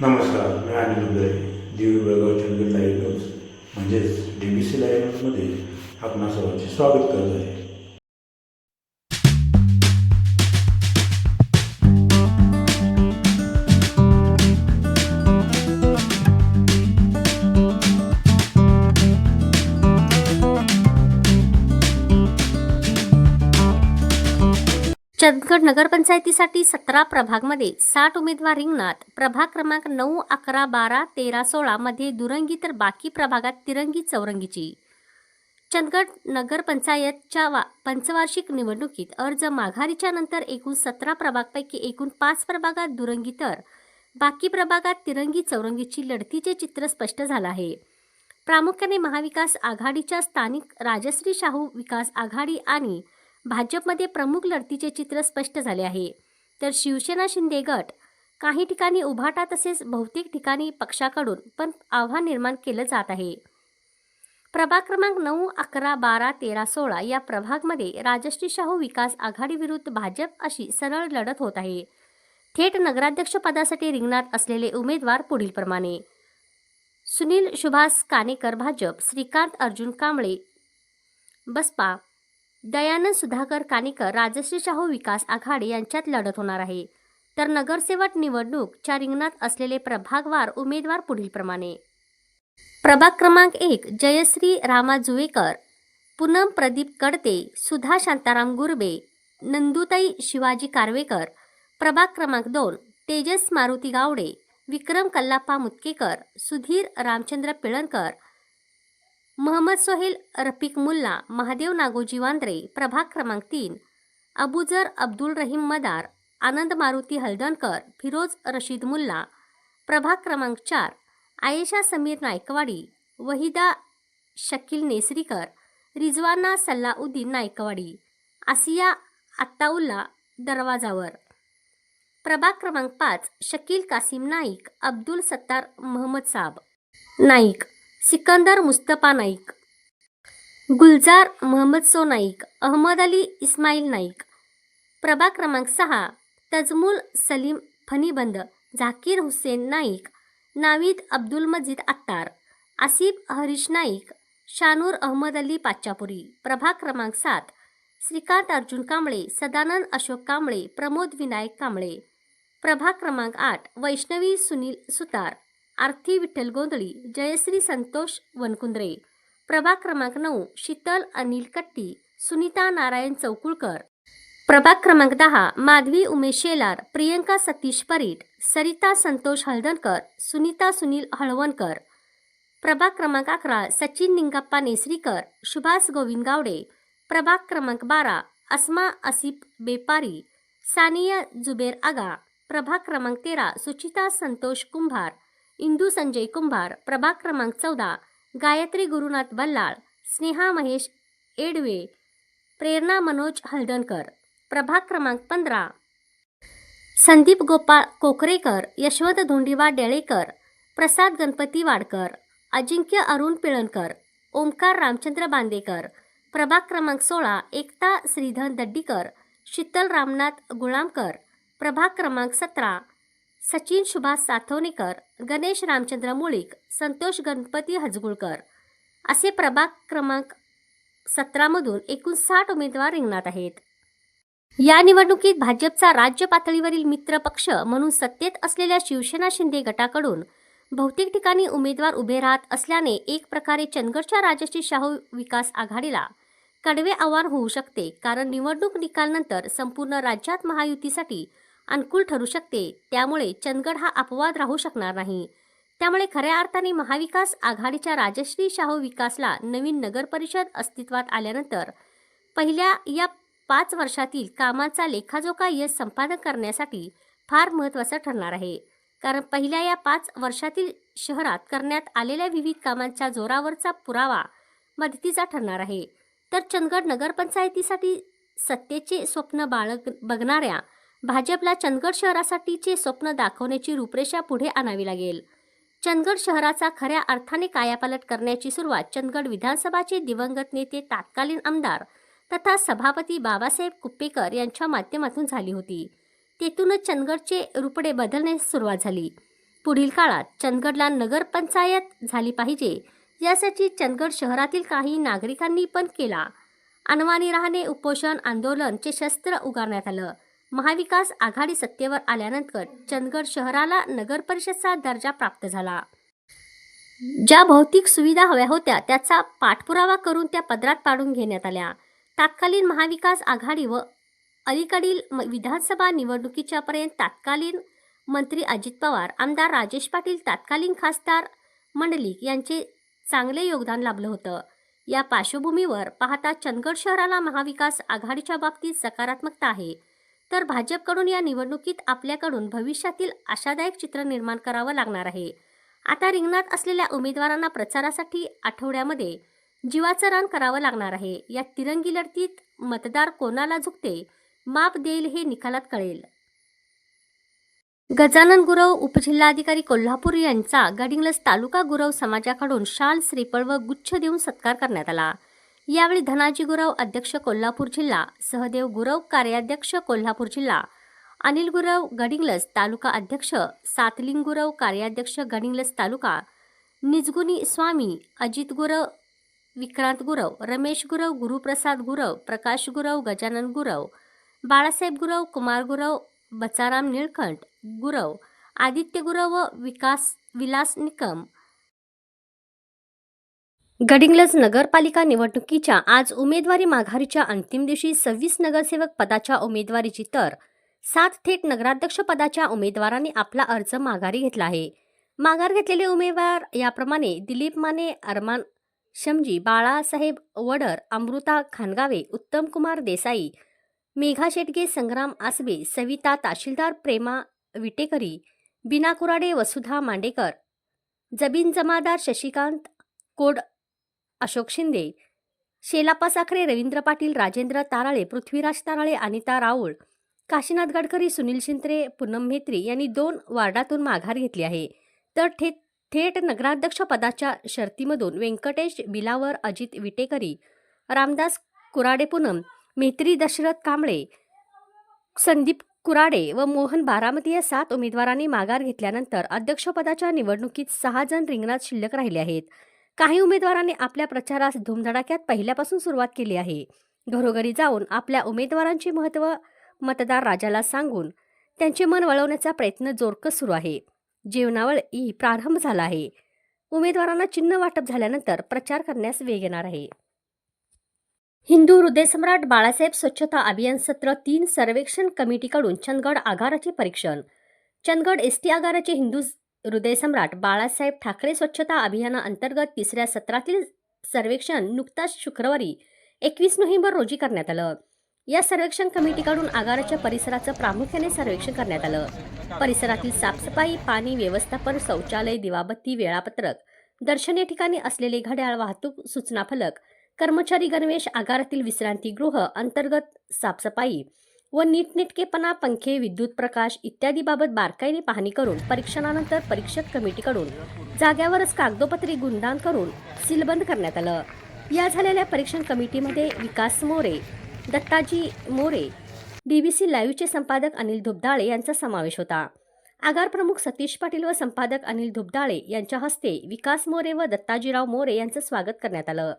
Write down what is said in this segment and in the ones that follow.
नमस्कार मी Anil Uday Divi Belgaum Chandgad live news म्हणजेच डी बी सी लाईव्ह न्यूजमध्ये आपणा सर्वांचे स्वागत करत आहे. चंदगड नगरपंचायतीसाठी सतरा प्रभागमध्ये साठ उमेदवार रिंगणात. प्रभाग क्रमांक नऊ अकरा बारा तेरा सोळामध्ये दुरंगी तर बाकी प्रभागात तिरंगी चौरंगीची. चंदगड नगरपंचायतच्या वा पंचवार्षिक निवडणुकीत अर्ज माघारीच्या नंतर एकूण सतरा प्रभागपैकी एकूण पाच प्रभागात दुरंगी तर बाकी प्रभागात तिरंगी चौरंगीची लढतीचे चित्र स्पष्ट झालं आहे. प्रामुख्याने महाविकास आघाडीच्या स्थानिक राजश्री शाहू विकास आघाडी आणि भाजपमध्ये प्रमुख लढतीचे चित्र स्पष्ट झाले आहे. तर शिवसेना शिंदे गट काही ठिकाणी उभाटा तसेच बहुतेक ठिकाणी पक्षाकडून पण आव्हान निर्माण केलं जात आहे. प्रभाग क्रमांक नऊ अकरा बारा तेरा सोळा या प्रभागमध्ये राजश्री शाहू विकास आघाडी विरुद्ध भाजप अशी सरळ लढत होत आहे. थेट नगराध्यक्षपदासाठी रिंगणात असलेले उमेदवार पुढीलप्रमाणे सुनील सुभाष कानेकर भाजप श्रीकांत अर्जुन कांबळे बसपा दयानंद सुधाकर कानिकर राजश्री शाहू विकास आघाडी यांच्यात लढत होणार आहे. तर नगरसेवक निवडणूकच्या रिंगणात असलेले प्रभागवार उमेदवार पुढीलप्रमाणे प्रभाग क्रमांक एक जयश्री रामा जुवेकर पूनम प्रदीप कडते सुधा शांताराम गुरबे नंदुताई शिवाजी कारवेकर. प्रभाग क्रमांक दोन तेजस मारुती गावडे विक्रम कल्लाप्पा मुतकेकर सुधीर रामचंद्र पिळणकर महम्मद सोहेल रफिक मुल्ला महादेव नागोजी वांद्रे प्रभाग क्रमांक तीन अबुजर अब्दुल रहीम मदार आनंद मारुती हलदणकर फिरोज रशीद मुल्ला प्रभाग क्रमांक चार आयेशा समीर नायकवाडी वहिदा शकील नेसरीकर रिजवाना सल्लाउद्दीन नायकवाडी आसिया आत्ताउल्ला दरवाजावर. प्रभाग क्रमांक पाच शकील कासिम नाईक अब्दुल सत्तार महम्मद साब. नाईक सिकंदर मुस्तफा नाईक गुलजार मोहम्मद सो नाईक अहमद अली इस्माईल नाईक प्रभा क्रमांक सहा तजमुल सलीम फनीबंद झाकीर हुसेन नाईक नावीद अब्दुल मजीद अत्तार आसिफ हरीश नाईक शानूर अहमद अली पाचापुरी प्रभा क्रमांक सात श्रीकांत अर्जुन कांबळे सदानंद अशोक कांबळे प्रमोद विनायक कांबळे प्रभा क्रमांक आठ वैष्णवी सुनील सुतार. आरती विठ्ठल गोंधळी जयश्री संतोष वनकुंद्रे प्रभाग क्रमांक नऊ शीतल अनिल कट्टी सुनीता नारायण चौकुळकर. प्रभाग क्रमांक दहा माधवी उमेश शेलार प्रियंका सतीश परीट सरिता संतोष हळदणकर सुनीता सुनील हळवणकर. प्रभाग क्रमांक अकरा सचिन निंगप्पा नेसरीकर सुभाष गोविंद गावडे. प्रभाग क्रमांक बारा अस्मा असिफ बेपारी सानिया जुबेर आगा. प्रभाग क्रमांक तेरा सुचिता संतोष कुंभार. इंदू संजय कुंभार प्रभाग क्रमांक चौदा गायत्री गुरुनाथ बल्लाळ स्नेहा महेश एडवे प्रेरणा मनोज हलदणकर प्रभाग क्रमांक पंधरा. संदीप गोपाळ कोकरेकर यशवंत धोंडीवा डेळेकर प्रसाद गणपती वाडकर अजिंक्य अरुण पिळणकर ओंकार रामचंद्र बांदेकर प्रभाग क्रमांक सोळा एकता श्रीधन दड्डीकर शीतल रामनाथ गुळामकर प्रभाग क्रमांक सतरा. सचिन सुभाष साथवणेकर गणेश रामचंद्र मुळीक संतोष गणपती हजगुळकर. असे प्रभाग क्रमांक सतरामधून एकूण साठ उमेदवार रिंगणात आहेत. या निवडणुकीत भाजपचा राज्य पातळीवरील मित्र पक्ष म्हणून सत्तेत असलेल्या शिवसेना शिंदे गटाकडून बहुतेक ठिकाणी उमेदवार उभे राहत असल्याने एक प्रकारे चंदगडच्या राजश्री शाहू विकास आघाडीला कडवे आव्हान होऊ शकते कारण निवडणूक निकालनंतर संपूर्ण राज्यात महायुतीसाठी अनुकूल ठरू शकते. त्यामुळे चंदगड हा अपवाद राहू शकणार नाही. त्यामुळे खऱ्या अर्थाने महाविकास आघाडीच्या राजश्री शाहू विकासला नवीन नगरपरिषद अस्तित्वात आल्यानंतर पहिल्या या पाच वर्षातील कामाचा लेखाजोखा यश संपादन करण्यासाठी फार महत्त्वाचं ठरणार आहे. कारण पहिल्या या पाच वर्षातील शहरात करण्यात आलेल्या विविध कामांच्या जोरावरचा पुरावा मदतीचा ठरणार आहे. तर चंदगड नगरपंचायतीसाठी सत्तेचे स्वप्न बाळग बघणाऱ्या भाजपला चंदगड शहरासाठीचे स्वप्न दाखवण्याची रूपरेषा पुढे आणावी लागेल. चंदगड शहराचा खऱ्या अर्थाने कायापालट करण्याची सुरुवात चंदगड विधानसभाचे दिवंगत नेते तात्कालीन आमदार तथा सभापती बाबासाहेब कुप्पेकर यांच्या माध्यमातून झाली होती. तेथूनच चंदगडचे रुपडे बदलण्यास सुरुवात झाली. पुढील काळात चंदगडला नगरपंचायत झाली पाहिजे यासाठी चंदगड शहरातील काही नागरिकांनी पण केला. अनवाणी राहणे उपोषण आंदोलनचे शस्त्र उगारण्यात आलं. महाविकास आघाडी सत्तेवर आल्यानंतर चंदगड शहराला नगरपरिषदचा दर्जा प्राप्त झाला. ज्या भौतिक सुविधा हव्या होत्या त्याचा पाठपुरावा करून त्या पदरात पाडून घेण्यात आल्या. तत्कालीन महाविकास आघाडी व अलीकडील म- विधानसभा निवडणुकीच्या पर्यंत तत्कालीन मंत्री अजित पवार आमदार राजेश पाटील तत्कालीन खासदार मंडलिक यांचे चांगले योगदान लाभलं होतं. या पार्श्वभूमीवर पाहता चंदगड शहराला महाविकास आघाडीच्या बाबतीत सकारात्मकता आहे. तर भाजपकडून या निवडणुकीत आपल्याकडून भविष्यातील आशादायक चित्र निर्माण करावं लागणार आहे. आता रिंगणात असलेल्या उमेदवारांना प्रचारासाठी आठवड्यामध्ये जीवाचं रान करावं लागणार आहे. या तिरंगी लढतीत मतदार कोणाला झुकते माप देईल हे निकालात कळेल. गजानन गुरव उपजिल्हाधिकारी कोल्हापूर यांचा गडिंगलज तालुका गुरव समाजाकडून शाल श्रीफळ व गुच्छ देऊन सत्कार करण्यात आला. यावेळी धनाजी गुरव अध्यक्ष कोल्हापूर जिल्हा सहदेव गुरव कार्याध्यक्ष कोल्हापूर जिल्हा अनिल गुरव गडिंगलस तालुका अध्यक्ष सातलिंग गुरव कार्याध्यक्ष गडिंगलस तालुका निजगुनी स्वामी अजित गुरव विक्रांत गुरव रमेश गुरव गुरुप्रसाद गुरव प्रकाश गुरव गजानन गुरव बाळासाहेब गुरव कुमार गुरव बचाराम निळकंठ गुरव आदित्य गुरव व विकास विलास निकम गडिंग्लज नगरपालिका निवडणुकीच्या आज उमेदवारी माघारीच्या अंतिम दिवशी सव्वीस नगरसेवक पदाच्या उमेदवारीची तर सात थेट नगराध्यक्ष पदाच्या उमेदवारांनी आपला अर्ज माघारी घेतला आहे. माघार घेतलेले उमेदवार याप्रमाणे दिलीप माने अरमान शमजी बाळासाहेब वडर अमृता खानगावे उत्तम कुमार देसाई मेघा शेटगे संग्राम आसबे सविता ताशीलदार प्रेमा विटेकरी बिना कुराडे वसुधा मांडेकर जबीन जमादार शशिकांत कोड अशोक शिंदे शेलापा साखरे रवींद्र पाटील राजेंद्र ताराळे पृथ्वीराज ताराळे अनिता राऊळ काशीनाथ गडकरी सुनील शिंत्रे पूनम मेत्री यांनी दोन वार्डातून माघार घेतली आहे. तर थे थेट नगराध्यक्ष पदाच्या शर्तीमधून व्यंकटेश बिलावर अजित विटेकरी रामदास कुराडे पूनम मेत्री दशरथ कांबळे संदीप कुराडे व मोहन बारामती या सात उमेदवारांनी माघार घेतल्यानंतर अध्यक्षपदाच्या निवडणुकीत सहा जण रिंगणात शिल्लक राहिले आहेत. काही उमेदवारांनी आपल्या प्रचारास धुमधडाक्यात पहिल्यापासून सुरुवात केली आहे. घरोघरी जाऊन आपल्या उमेदवारांचे महत्त्व मतदार राजाला सांगून त्यांचे मन वळवण्याचा प्रयत्न जोरकस सुरू आहे. जीवनावळ ई प्रारंभ झाला आहे. उमेदवारांना चिन्ह वाटप झाल्यानंतर प्रचार करण्यास वेग येणार आहे. हिंदू हृदयसम्राट बाळासाहेब स्वच्छता अभियान सत्र तीन सर्वेक्षण कमिटीकडून चंदगड आगाराचे परीक्षण. चंदगड एस टी आगाराचे हिंदू हृदयसम्राट बाळासाहेब ठाकरे स्वच्छता अभियानाअंतर्गत तिसऱ्या सत्रातील सर्वेक्षण नुकताच शुक्रवारी एकवीस नोव्हेंबर रोजी करण्यात आलं. या सर्वेक्षण कमिटीकडून आगाराच्या परिसराचं प्रामुख्याने सर्वेक्षण करण्यात आलं. परिसरातील साफसफाई पाणी व्यवस्थापन शौचालय दिवाबत्ती वेळापत्रक दर्शनीय ठिकाणी असलेले घड्याळ वाहतूक सूचना फलक कर्मचारी गणवेश आगारातील विश्रांतीगृह अंतर्गत साफसफाई व नीटनेटकेपणा पंखे विद्युत प्रकाश इत्यादीबाबत बारकाईने पाहणी करून परीक्षणानंतर परीक्षक कमिटीकडून जाग्यावरच कागदोपत्री गुणदान करून सीलबंद करण्यात आलं. या झालेल्या परीक्षण कमिटीमध्ये विकास मोरे दत्ताजी मोरे डीबीसी लाईव्हचे संपादक अनिल धुबदाळे यांचा समावेश होता. आगार प्रमुख सतीश पाटील व संपादक अनिल धुबदाळे यांच्या हस्ते विकास मोरे व दत्ताजीराव मोरे यांचं स्वागत करण्यात आलं.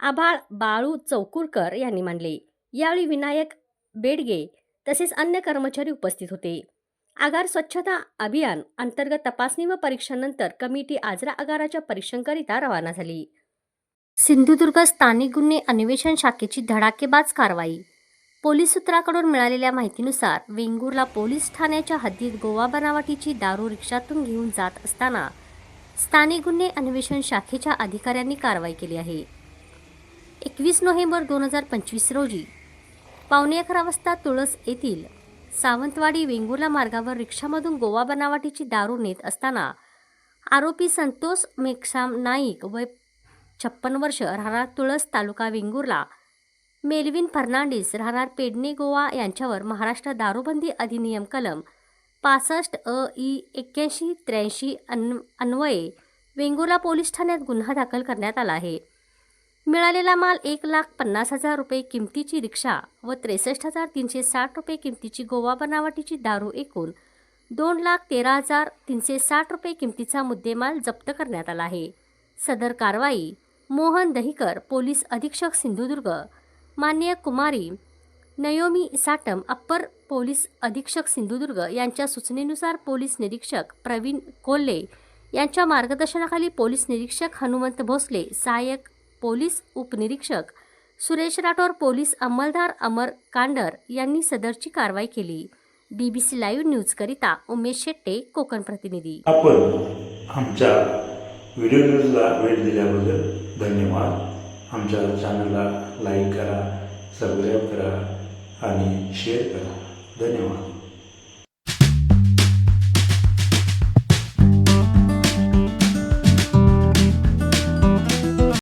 आभाळ बाळू चौकुरकर यांनी मानले यावेळी विनायक बेडगे तसेच अन्य कर्मचारी उपस्थित होते. आगार स्वच्छता अभियान अंतर्गत तपासणी व परीक्षानंतर कमिटी आजरा आगाराच्या परीक्षांकरिता रवाना झाली. सिंधुदुर्ग स्थानिक गुन्हे अन्वेषण शाखेची धडाकेबाज कारवाई. पोलीस सूत्राकडून मिळालेल्या माहितीनुसार वेंगुर्ला पोलीस ठाण्याच्या हद्दीत गोवा बनावटीची दारू रिक्षातून घेऊन जात असताना स्थानिक गुन्हे अन्वेषण शाखेच्या अधिकाऱ्यांनी कारवाई केली आहे. एकवीस नोव्हेंबर दोन हजार पंचवीस रोजी पावणे अकरा वाजता तुळस येथील सावंतवाडी वेंगुर्ला मार्गावर रिक्षामधून गोवा बनावटीची दारू नेत असताना आरोपी संतोष मेक्षाम नाईक वय छप्पन वर्ष राहणार तुळस तालुका वेंगुर्ला. मेलविन फर्नांडिस राहणार पेडणे गोवा यांच्यावर महाराष्ट्र दारूबंदी अधिनियम कलम पासष्ट अ ई एक्क्याऐंशी त्र्याऐंशी अन अन्वये वेंगुर्ला पोलीस ठाण्यात गुन्हा दाखल करण्यात आला आहे. मिळालेला माल एक लाख पन्नास हजार रुपये किमतीची रिक्षा व त्रेसष्ट हजार तीनशे साठ रुपये किमतीची गोवा बनावटीची दारू एकूण दोन लाख तेरा हजार तीनशे साठ रुपये किमतीचा मुद्देमाल जप्त करण्यात आला आहे. सदर कारवाई मोहन दहिकर पोलीस अधीक्षक सिंधुदुर्ग मान्य कुमारी नयोमी साटम अप्पर पोलीस अधीक्षक सिंधुदुर्ग यांच्या सूचनेनुसार पोलीस निरीक्षक प्रवीण कोल्हे यांच्या मार्गदर्शनाखाली पोलीस निरीक्षक हनुमंत भोसले सहाय्यक पोलीस उपनिरीक्षक सुरेश राठोर पोलीस अंमलदार अमर कांडर यांनी सदरची कारवाई केली. डीबीसी लाईव्ह न्यूजकरिता उमेश शेट्टे कोकण प्रतिनिधी. आपण आमच्या व्हिडिओ न्यूजला वेळ दिल्याबद्दल धन्यवाद. आमच्या चॅनलला लाईक करा सबस्क्राईब करा आणि शेअर करा. धन्यवाद.